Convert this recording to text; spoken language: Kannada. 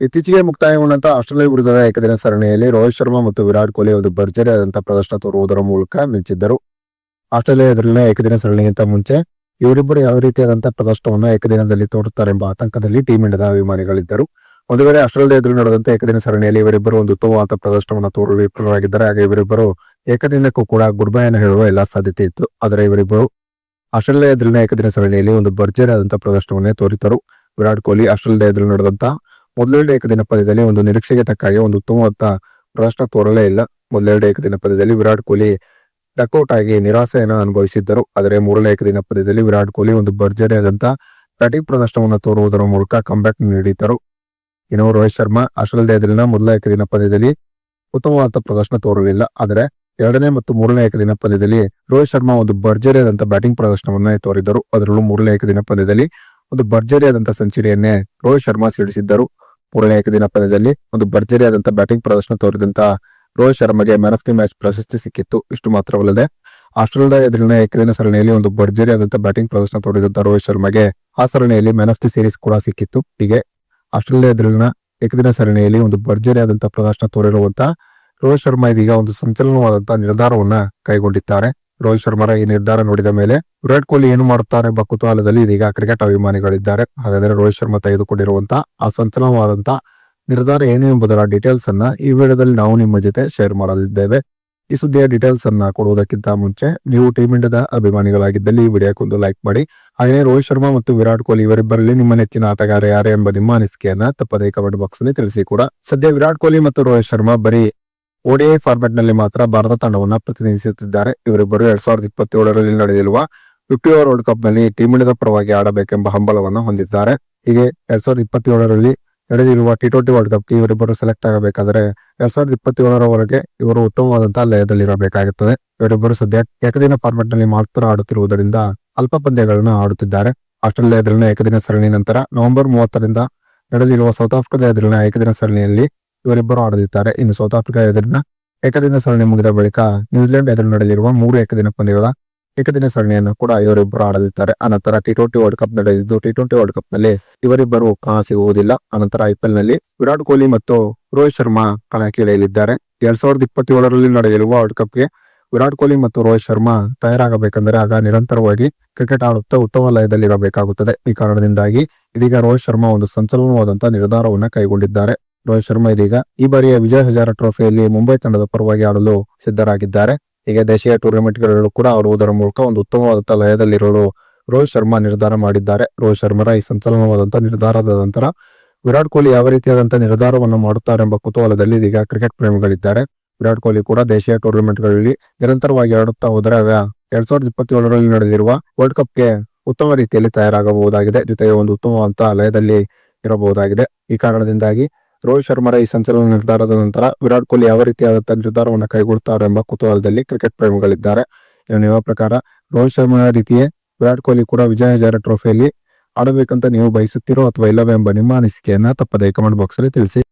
ಇತ್ತೀಚೆಗೆ ಮುಕ್ತಾಯಗೊಂಡಂತ ಆಸ್ಟ್ರೇಲಿಯಾ ವಿರುದ್ಧದ ಏಕದಿನ ಸರಣಿಯಲ್ಲಿ ರೋಹಿತ್ ಶರ್ಮಾ ಮತ್ತು ವಿರಾಟ್ ಕೊಹ್ಲಿ ಒಂದು ಭರ್ಜರಿ ಆದಂತಹ ಪ್ರದರ್ಶನ ತೋರುವುದರ ಮೂಲಕ ಮಿಂಚಿದ್ದರು. ಆಸ್ಟ್ರೇಲಿಯಾ ಎದುರಿನ ಏಕದಿನ ಸರಣಿಗಿಂತ ಮುಂಚೆ ಇವರಿಬ್ಬರು ಯಾವ ರೀತಿಯಾದಂತಹ ಪ್ರದರ್ಶನವನ್ನು ಏಕದಿನದಲ್ಲಿ ತೋರುತ್ತಾರೆ ಎಂಬ ಆತಂಕದಲ್ಲಿ ಟೀಂ ಇಂಡಿಯಾದ ಅಭಿಮಾನಿಗಳಿದ್ದರು. ಒಂದು ವೇಳೆ ಆಸ್ಟ್ರೇಲಿಯಾ ಎದುರು ನಡೆದಂತಹ ಏಕದಿನ ಸರಣಿಯಲ್ಲಿ ಇವರಿಬ್ಬರು ಒಂದು ಉತ್ತಮವಾದ ಪ್ರದರ್ಶನವನ್ನು ತೋರಲು ವಿಫಲರಾಗಿದ್ದಾರೆ ಹಾಗೆ ಇವರಿಬ್ಬರು ಏಕದಿನಕ್ಕೂ ಕೂಡ ಗುಡ್ ಬೈ ಅನ್ನು ಹೇಳುವ ಎಲ್ಲಾ ಸಾಧ್ಯತೆ ಇತ್ತು. ಆದರೆ ಇವರಿಬ್ಬರು ಆಸ್ಟ್ರೇಲಿಯಾ ಎದುರಿನ ಏಕದಿನ ಸರಣಿಯಲ್ಲಿ ಒಂದು ಭರ್ಜರಿ ಆದಂತಹ ಪ್ರದರ್ಶನವನ್ನೇ ತೋರಿತರು ವಿರಾಟ್ ಕೊಹ್ಲಿ ಆಸ್ಟ್ರೇಲಿಯಾ ಎದುರು ನಡೆದಂತಹ ಮೊದಲೆರಡು ಏಕದಿನ ಪಂದ್ಯದಲ್ಲಿ ಒಂದು ನಿರೀಕ್ಷೆಗೆ ತಕ್ಕ ಹಾಗೆ ಒಂದು ಉತ್ತಮವಾದ ಪ್ರದರ್ಶನ ತೋರಲೇ ಇಲ್ಲ. ಮೊದಲೆರಡು ಏಕದಿನ ಪದ್ಯದಲ್ಲಿ ವಿರಾಟ್ ಕೊಹ್ಲಿ ಡಕ್ಔಟ್ ಆಗಿ ನಿರಾಸೆಯನ್ನು ಅನುಭವಿಸಿದ್ದರು. ಆದರೆ ಮೂರನೇ ಏಕದಿನ ಪದ್ಯದಲ್ಲಿ ವಿರಾಟ್ ಕೊಹ್ಲಿ ಒಂದು ಭರ್ಜರಿಯಾದಂಥ ಬ್ಯಾಟಿಂಗ್ ಪ್ರದರ್ಶನವನ್ನು ತೋರುವುದರ ಮೂಲಕ ಕಂಬ್ಯಾಕ್ ನೀಡಿದ್ದರು. ಇನ್ನು ರೋಹಿತ್ ಶರ್ಮಾ ಎದುರಿನ ಮೊದಲ ಏಕದಿನ ಪಂದ್ಯದಲ್ಲಿ ಉತ್ತಮವಾದ ಪ್ರದರ್ಶನ ತೋರಲಿಲ್ಲ. ಆದರೆ ಎರಡನೇ ಮತ್ತು ಮೂರನೇ ಏಕದಿನ ಪಂದ್ಯದಲ್ಲಿ ರೋಹಿತ್ ಶರ್ಮಾ ಒಂದು ಭರ್ಜರಿಯಾದಂಥ ಬ್ಯಾಟಿಂಗ್ ಪ್ರದರ್ಶನವನ್ನೇ ತೋರಿದರು ಅದರಲ್ಲೂ ಮೂರನೇ ಏಕದಿನ ಪಂದ್ಯದಲ್ಲಿ ಒಂದು ಭರ್ಜರಿಯಾದಂಥ ಸೆಂಚುರಿಯನ್ನೇ ರೋಹಿತ್ ಶರ್ಮಾ ಸಿಡಿಸಿದ್ದರು. ಮೂರನೇ ಏಕದಿನ ಪಂದ್ಯದಲ್ಲಿ ಒಂದು ಭರ್ಜರಿಯಾದಂತಹ ಬ್ಯಾಟಿಂಗ್ ಪ್ರದರ್ಶನ ತೋರಿದಂತಹ ರೋಹಿತ್ ಶರ್ಮಾಗೆ ಮ್ಯಾನ್ ಆಫ್ ದಿ ಮ್ಯಾಚ್ ಪ್ರಶಸ್ತಿ ಸಿಕ್ಕಿತ್ತು. ಇಷ್ಟು ಮಾತ್ರವಲ್ಲದೆ, ಆಸ್ಟ್ರೇಲಿಯಾದ ಎದುರಿನ ಏಕದಿನ ಸರಣಿಯಲ್ಲಿ ಒಂದು ಭರ್ಜರಿಯಾದಂತಹ ಬ್ಯಾಟಿಂಗ್ ಪ್ರದರ್ಶನ ತೋರಿದಂತಹ ರೋಹಿತ್ ಶರ್ಮಾಗೆ ಆ ಸರಣಿಯಲ್ಲಿ ಮ್ಯಾನ್ ಆಫ್ ದಿ ಸೀರೀಸ್ ಕೂಡ ಸಿಕ್ಕಿತ್ತು. ಹೀಗೆ ಆಸ್ಟ್ರೇಲಿಯಾ ಎದುರಿನ ಏಕದಿನ ಸರಣಿಯಲ್ಲಿ ಒಂದು ಭರ್ಜರಿಯಾದಂತಹ ಪ್ರದರ್ಶನ ತೋರಿರುವಂತಹ ರೋಹಿತ್ ಶರ್ಮಾ ಇದೀಗ ಒಂದು ಸಂಚಲನವಾದಂತಹ ನಿರ್ಧಾರವನ್ನ ಕೈಗೊಂಡಿದ್ದಾರೆ. ರೋಹಿತ್ ಶರ್ಮರ ಈ ನಿರ್ಧಾರ ನೋಡಿದ ಮೇಲೆ ವಿರಾಟ್ ಕೊಹ್ಲಿ ಏನು ಮಾಡುತ್ತಾರೆ ಎಂಬ ಕುತೂಹಲದಲ್ಲಿ ಇದೀಗ ಕ್ರಿಕೆಟ್ ಅಭಿಮಾನಿಗಳಿದ್ದಾರೆ. ಹಾಗಾದ್ರೆ ರೋಹಿತ್ ಶರ್ಮಾ ತೆಗೆದುಕೊಂಡಿರುವಂತಹ ಆ ಸಂಚಲನವಾದಂತಹ ನಿರ್ಧಾರ ಏನು ಎಂಬುದರ ಡೀಟೇಲ್ಸ್ ಅನ್ನ ಈ ವಿಡಿಯೋದಲ್ಲಿ ನಾವು ನಿಮ್ಮ ಜೊತೆ ಶೇರ್ ಮಾಡಲಿದ್ದೇವೆ. ಈ ಸುದ್ದಿಯ ಡೀಟೇಲ್ಸ್ ಅನ್ನ ಕೊಡುವುದಕ್ಕಿಂತ ಮುಂಚೆ ನೀವು ಟೀಮ್ ಇಂಡಿಯಾದ ಅಭಿಮಾನಿಗಳಾಗಿದ್ದಲ್ಲಿ ಈ ವಿಡಿಯೋಕ್ಕೊಂದು ಲೈಕ್ ಮಾಡಿ. ಹಾಗೆಯೇ ರೋಹಿತ್ ಶರ್ಮಾ ಮತ್ತು ವಿರಾಟ್ ಕೊಹ್ಲಿ ಇವರಿಬ್ಬರಲ್ಲಿ ನಿಮ್ಮ ನೆಚ್ಚಿನ ಆಟಗಾರ ಯಾರು ಎಂಬ ನಿಮ್ಮ ಅನಿಸಿಕೆಯನ್ನ ತಪ್ಪದೇ ಕಮೆಂಟ್ ಬಾಕ್ಸ್ ಅಲ್ಲಿ ತಿಳಿಸಿ ಕೂಡ. ಸದ್ಯ ವಿರಾಟ್ ಕೊಹ್ಲಿ ಮತ್ತು ರೋಹಿತ್ ಶರ್ಮಾ ಬರೀ ಓಡಿಐ ಫಾರ್ಮೆಟ್ನಲ್ಲಿ ಮಾತ್ರ ಭಾರತ ತಂಡವನ್ನು ಪ್ರತಿನಿಧಿಸುತ್ತಿದ್ದಾರೆ. ಇವರಿಬ್ಬರು ಎರಡ್ ಸಾವಿರದ ಇಪ್ಪತ್ತೇಳರಲ್ಲಿ ನಡೆದಿರುವ ಫಿಫ್ಟಿ ಓವರ್ ವರ್ಲ್ಡ್ ಕಪ್ನಲ್ಲಿ ಟೀಮ್ ಇಂಡಿಯಾದ ಪರವಾಗಿ ಆಡಬೇಕೆಂಬ ಹಂಬಲವನ್ನು ಹೊಂದಿದ್ದಾರೆ. ಹೀಗೆ ಎರಡ್ ಸಾವಿರದ ಇಪ್ಪತ್ತೇಳರಲ್ಲಿ ನಡೆದಿರುವ ಟಿ ಟ್ವೆಂಟಿ ವರ್ಲ್ಡ್ ಕಪ್ ಇವರಿಬ್ಬರು ಸೆಲೆಕ್ಟ್ ಆಗಬೇಕಾದರೆ ಎರಡ್ ಸಾವಿರದ ಇಪ್ಪತ್ತೇಳರವರೆಗೆ ಇವರು ಉತ್ತಮವಾದಂತಹ ಲಯದಲ್ಲಿರಬೇಕಾಗುತ್ತದೆ ಇವರಿಬ್ಬರು ಸದ್ಯ ಏಕದಿನ ಫಾರ್ಮೆಟ್ನಲ್ಲಿ ಮಾತ್ರ ಆಡುತ್ತಿರುವುದರಿಂದ ಅಲ್ಪ ಪಂದ್ಯಗಳನ್ನು ಆಡುತ್ತಿದ್ದಾರೆ. ಆಸ್ಟ್ರೇಲಿಯಾ ಎದುರಿನ ಏಕದಿನ ಸರಣಿ ನಂತರ ನವೆಂಬರ್ ಮೂವತ್ತರಿಂದ ನಡೆದಿರುವ ಸೌತ್ ಆಫ್ರಿಕಾದ ಎದುರಿನ ಏಕದಿನ ಸರಣಿಯಲ್ಲಿ ಇವರಿಬ್ಬರು ಆಡಲಿದ್ದಾರೆ ಇನ್ನು ಸೌತ್ ಆಫ್ರಿಕಾ ಎದುರಿನ ಏಕದಿನ ಸರಣಿ ಮುಗಿದ ಬಳಿಕ ನ್ಯೂಜಿಲೆಂಡ್ ಎದುರು ನಡೆಯಲಿರುವ ಮೂರು ಏಕದಿನ ಪಂದ್ಯಗಳ ಏಕದಿನ ಸರಣಿಯನ್ನು ಕೂಡ ಇವರಿಬ್ಬರು ಆಡಲಿದ್ದಾರೆ ಅನಂತರ ಟಿ ಟ್ವೆಂಟಿ ವರ್ಲ್ಡ್ ಕಪ್ ನಡೆದಿದ್ದು ಟಿ ಟ್ವೆಂಟಿ ವರ್ಲ್ಡ್ ಕಪ್ನಲ್ಲಿ ಇವರಿಬ್ಬರು ಕಾಣಸಿಗುವುದಿಲ್ಲ ಅನಂತರ ಐಪಿಎಲ್ನಲ್ಲಿ ವಿರಾಟ್ ಕೊಹ್ಲಿ ಮತ್ತು ರೋಹಿತ್ ಶರ್ಮಾ ಕಣಕ್ಕಿಳಿಯಲಿದ್ದಾರೆ ಎರಡ್ ಸಾವಿರದ ಇಪ್ಪತ್ತೇಳರಲ್ಲಿ ನಡೆಯಲಿರುವ ವರ್ಲ್ಡ್ ಕಪ್ಗೆ ವಿರಾಟ್ ಕೊಹ್ಲಿ ಮತ್ತು ರೋಹಿತ್ ಶರ್ಮಾ ತಯಾರಾಗಬೇಕೆಂದರೆ ಆಗ ನಿರಂತರವಾಗಿ ಕ್ರಿಕೆಟ್ ಆಡುತ್ತಾ ಉತ್ತಮ ಲಯದಲ್ಲಿರಬೇಕಾಗುತ್ತದೆ. ಈ ಕಾರಣದಿಂದಾಗಿ ಇದೀಗ ರೋಹಿತ್ ಶರ್ಮಾ ಒಂದು ಸಂಚಲನವಾದಂತಹ ನಿರ್ಧಾರವನ್ನು ಕೈಗೊಂಡಿದ್ದಾರೆ. ರೋಹಿತ್ ಶರ್ಮಾ ಇದೀಗ ಈ ಬಾರಿಯ ವಿಜಯ್ ಹಜಾರ ಟ್ರೋಫಿಯಲ್ಲಿ ಮುಂಬೈ ತಂಡದ ಪರವಾಗಿ ಆಡಲು ಸಿದ್ಧರಾಗಿದ್ದಾರೆ. ಹೀಗೆ ದೇಶೀಯ ಟೂರ್ನಮೆಂಟ್ಗಳಲ್ಲೂ ಕೂಡ ಆಡುವುದರ ಮೂಲಕ ಒಂದು ಉತ್ತಮವಾದಂತಹ ಲಯದಲ್ಲಿರಲು ರೋಹಿತ್ ಶರ್ಮಾ ನಿರ್ಧಾರ ಮಾಡಿದ್ದಾರೆ. ರೋಹಿತ್ ಶರ್ಮರ ಈ ಸಂಚಲನವಾದಂತಹ ನಿರ್ಧಾರದ ನಂತರ ವಿರಾಟ್ ಕೊಹ್ಲಿ ಯಾವ ರೀತಿಯಾದಂತಹ ನಿರ್ಧಾರವನ್ನು ಮಾಡುತ್ತಾರೆ ಎಂಬ ಕುತೂಹಲದಲ್ಲಿ ಇದೀಗ ಕ್ರಿಕೆಟ್ ಪ್ರೇಮಿಗಳಿದ್ದಾರೆ. ವಿರಾಟ್ ಕೊಹ್ಲಿ ಕೂಡ ದೇಶೀಯ ಟೂರ್ನಮೆಂಟ್ಗಳಲ್ಲಿ ನಿರಂತರವಾಗಿ ಆಡುತ್ತಾ ಹೋದರೆ ಆಗ ಎರಡ್ ಸಾವಿರದ ಇಪ್ಪತ್ತೇಳರಲ್ಲಿ ನಡೆದಿರುವ ವರ್ಲ್ಡ್ ಕಪ್ಗೆ ಉತ್ತಮ ರೀತಿಯಲ್ಲಿ ತಯಾರಾಗಬಹುದಾಗಿದೆ. ಜೊತೆಗೆ ಒಂದು ಉತ್ತಮವಾದಂತಹ ಲಯದಲ್ಲಿ ಇರಬಹುದಾಗಿದೆ. ಈ ಕಾರಣದಿಂದಾಗಿ ರೋಹಿತ್ ಶರ್ಮರ ಈ ಸಂಚಲನ ನಿರ್ಧಾರದ ನಂತರ ವಿರಾಟ್ ಕೊಹ್ಲಿ ಯಾವ ರೀತಿಯಾದಂತಹ ನಿರ್ಧಾರವನ್ನು ಕೈಗೊಳ್ತಾರೆ ಎಂಬ ಕುತೂಹಲದಲ್ಲಿ ಕ್ರಿಕೆಟ್ ಪ್ರೇಮಿಗಳಿದ್ದಾರೆ. ಇನ್ನು ಯಾವ ಪ್ರಕಾರ ರೋಹಿತ್ ಶರ್ಮಾ ರೀತಿಯೇ ವಿರಾಟ್ ಕೊಹ್ಲಿ ಕೂಡ ವಿಜಯ ಹಜಾರೆ ಟ್ರೋಫಿಯಲ್ಲಿ ಆಡಬೇಕಂತ ನೀವು ಬಯಸುತ್ತೀರೋ ಅಥವಾ ಇಲ್ಲವೇ ಎಂಬ ನಿಮ್ಮ ಅನಿಸಿಕೆಯನ್ನ ತಪ್ಪದೇ ಕಮೆಂಟ್ ಬಾಕ್ಸ್ ಅಲ್ಲಿ ತಿಳಿಸಿ.